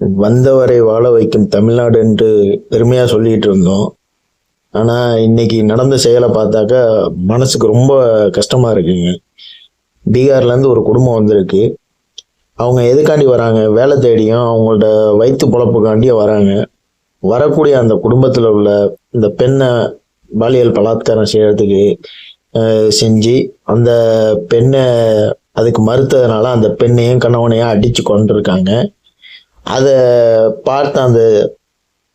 வந்தவரை வாழ வைக்கும் தமிழ்நாடு என்று பெருமையாக சொல்லிட்டு இருந்தோம். ஆனால் இன்னைக்கு நடந்த செயலை பார்த்தாக்கா மனசுக்கு ரொம்ப கஷ்டமாக இருக்குங்க. பீகார்லேருந்து ஒரு குடும்பம் வந்திருக்கு. அவங்க எதுக்காண்டி வராங்க? வேலை தேடியும் அவங்களோட வயிற்று பொழப்புக்காண்டியும் வராங்க. வரக்கூடிய அந்த குடும்பத்தில் உள்ள இந்த பெண்ணை பாலியல் பலாத்காரம் செய்யறதுக்கு செஞ்சு அந்த பெண்ணை அதுக்கு மறுத்ததுனால அந்த பெண்ணையும் கணவனையும் அடித்து கொண்டிருக்காங்க அதை பார்த்த அந்த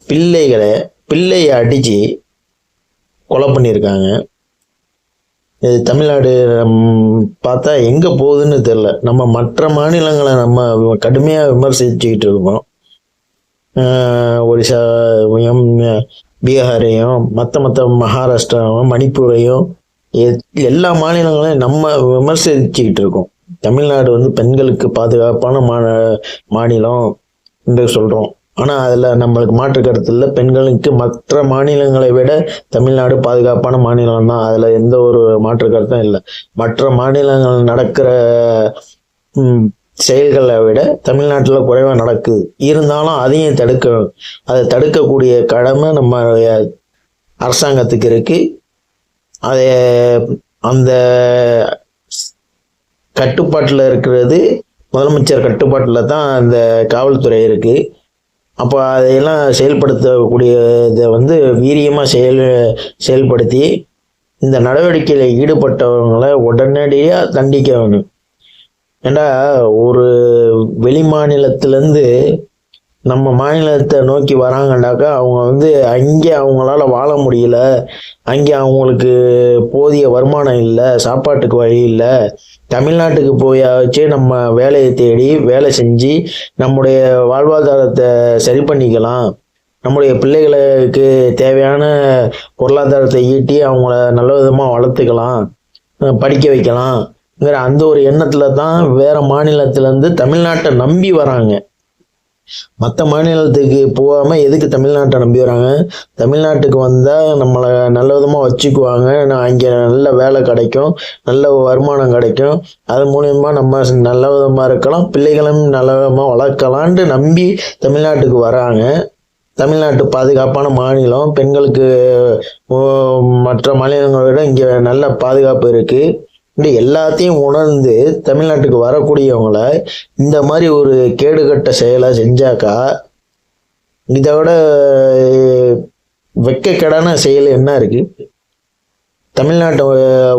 பிள்ளைகளை பிள்ளையை அடித்து கொலை பண்ணியிருக்காங்க. இது தமிழ்நாடு பார்த்தா எங்கே போகுதுன்னு தெரியல. நம்ம மற்ற மாநிலங்களை நம்ம கடுமையாக விமர்சிச்சுக்கிட்டு இருக்கோம். ஒடிசா பீகாரையும் மற்ற மற்ற மகாராஷ்டிராவும் மணிப்பூரையும் எல்லா மாநிலங்களையும் நம்ம விமர்சிச்சுக்கிட்டு இருக்கோம். தமிழ்நாடு வந்து பெண்களுக்கு பாதுகாப்பான மா மாநிலம். என்று சொல்றோம். ஆனால் அதில் நம்மளுக்கு மாற்று கருத்து இல்லை. பெண்களுக்கு மற்ற மாநிலங்களை விட தமிழ்நாடு பாதுகாப்பான மாநிலம் தான். அதில் எந்த ஒரு மாற்று கருத்தும் இல்லை. மற்ற மாநிலங்கள் நடக்கிற செயல்களை விட தமிழ்நாட்டில் குறைவாக நடக்குது. இருந்தாலும் அதையும் தடுக்க அதை தடுக்கக்கூடிய கடமை நம்ம அரசாங்கத்துக்கு இருக்கு. அதை அந்த கட்டுப்பாட்டில் இருக்கிறது முதலமைச்சர் கட்டுப்பாட்டில் தான் அந்த காவல்துறை இருக்கு. அப்போ அதையெல்லாம் செயல்படுத்தக்கூடிய இதை வந்து வீரியமாக செயல் செயல்படுத்தி இந்த நடவடிக்கையில் ஈடுபட்டவங்களை உடனடியாக தண்டிக்க வேணும் ஏண்டா ஒரு வெளி மாநிலத்திலேருந்து நம்ம மாநிலத்தை நோக்கி வராங்கன்னாக்கா அவங்க வந்து அங்கே அவங்களால வாழ முடியல. அங்கே அவங்களுக்கு போதிய வருமானம் இல்லை சாப்பாட்டுக்கு வழி இல்லை. தமிழ்நாட்டுக்கு போயாச்சு நம்ம வேலையை தேடி வேலை செஞ்சு நம்முடைய வாழ்வாதாரத்தை சரி பண்ணிக்கலாம். நம்முடைய பிள்ளைகளுக்கு தேவையான பொருளாதாரத்தை ஈட்டி அவங்கள நல்ல விதமாக வளர்த்துக்கலாம். படிக்க வைக்கலாம்ங்கிற அந்த ஒரு எண்ணத்துல தான் வேற மாநிலத்திலேருந்து தமிழ்நாட்டை நம்பி வராங்க. மற்ற மாநிலத்துக்கு போகாமல் எதுக்கு தமிழ்நாட்டை நம்பி வராங்க? தமிழ்நாட்டுக்கு வந்தால் நம்மளை நல்ல விதமாக வச்சுக்குவாங்க. நான் அங்கே நல்ல வேலை கிடைக்கும். நல்ல வருமானம் கிடைக்கும். அது மூலயமா நம்ம நல்ல விதமாக இருக்கலாம். பிள்ளைகளும் நல்ல விதமாக வளர்க்கலான்ட்டு நம்பி தமிழ்நாட்டுக்கு வராங்க. தமிழ்நாட்டு பாதுகாப்பான மாநிலம். பெண்களுக்கு மற்ற மாநிலங்களை விட இங்கே நல்ல பாதுகாப்பு இருக்குது இப்படி எல்லாத்தையும் உணர்ந்து தமிழ்நாட்டுக்கு வரக்கூடியவங்கள இந்த மாதிரி ஒரு கேடுகட்ட செயலை செஞ்சாக்கா இதை விட வெக்கக்கேடான செயல் என்ன இருக்கு? தமிழ்நாட்டு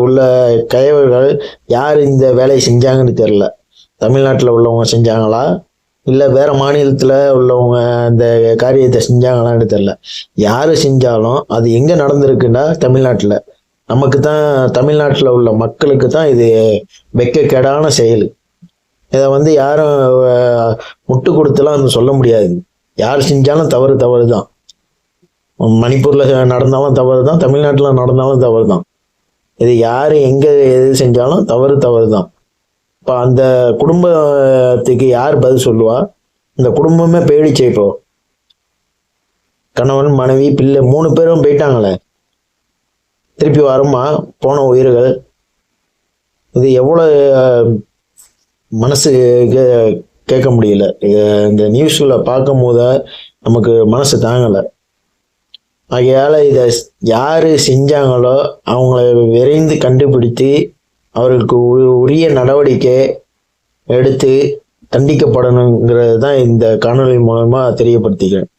உள்ள கயவர்கள் யார் இந்த வேலையை செஞ்சாங்கன்னு தெரில தமிழ்நாட்டில் உள்ளவங்க செஞ்சாங்களா? இல்லை வேற மாநிலத்தில் உள்ளவங்க அந்த காரியத்தை செஞ்சாங்களான்னு தெரில யார் செஞ்சாலும் அது எங்கே நடந்திருக்குன்னா தமிழ்நாட்டில். நமக்கு தான் தமிழ்நாட்டில் உள்ள மக்களுக்கு தான் இது வெக்கக்கேடான செயல். இதை வந்து யாரும் முட்டு கொடுத்துலாம் சொல்ல முடியாது. யார் செஞ்சாலும் தவறு தவறு தான் மணிப்பூரில் நடந்தாலும் தவறு தான் தமிழ்நாட்டில் நடந்தாலும் தவறு தான் இது யார் எங்கே எது செஞ்சாலும் தவறு தவறு தான் இப்போ அந்த குடும்பத்துக்கு யார் பதில் சொல்லுவா? இந்த குடும்பமே போயிடுச்சு இப்போ. கணவன் மனைவி பிள்ளை மூணு பேரும் போயிட்டாங்களே. திருப்பி வருமா? போன உயிர்கள். இது எவ்வளோ மனசு கே- கேட்க முடியல. இந்த நியூஸ்ல பார்க்கும் போது நமக்கு மனசு தாங்கலை. ஆகையால இதை யாரு செஞ்சாங்களோ அவங்கள விரைந்து கண்டுபிடித்து அவர்களுக்கு உ- உரிய நடவடிக்கை எடுத்து தண்டிக்கப்படணுங்கிறது தான் இந்த காணொளி மூலமா தெரியப்படுத்திக்கிறேன்.